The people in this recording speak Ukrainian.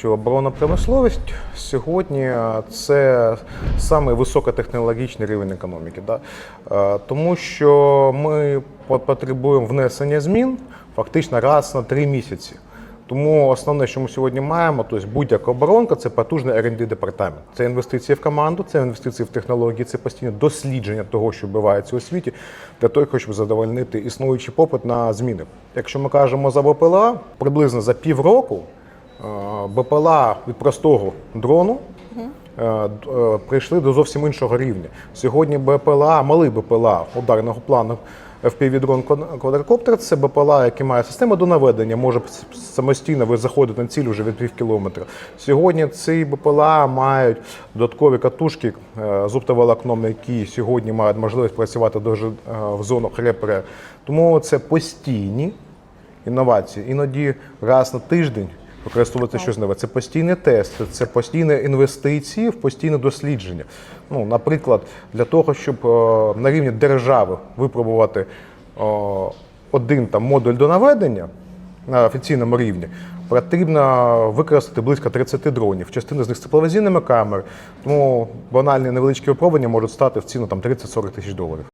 Що оборонна промисловість сьогодні е, це саме високотехнологічний рівень економіки. Да? Е, Тому що ми потребуємо внесення змін фактично раз на три місяці. Тому основне, що ми сьогодні маємо, тобто будь-яка оборонка це потужний R&D департамент. Це інвестиції в команду, це інвестиції в технології, це постійне дослідження того, що відбувається у світі, для того, щоб задовольнити існуючий попит на зміни. Якщо ми кажемо за БПЛА, приблизно за півроку БПЛА від простого дрону е, е, прийшли до зовсім іншого рівня. Сьогодні БПЛА, малий БПЛА ударного плану FPV-дрон квадрокоптер це БПЛА, який має систему до наведення, може самостійно ви заходити на ціль вже від пів кілометра. Сьогодні ці БПЛА мають додаткові катушки е, з оптоволокном, які сьогодні мають можливість працювати дуже е, в зонах репре. Тому це постійні інновації. Іноді раз на тиждень використовується щось нове. Це постійний тест, це- постійні інвестиції в постійне дослідження. Ну, наприклад, для того, щоб е, на рівні держави випробувати е, один там модуль до наведення на офіційному рівні. Потрібно використати близько 30 дронів. Частина з них з тепловізійними камерами, тому банальні невеличкі випробування можуть стати в ціну там 30-40 тисяч доларів.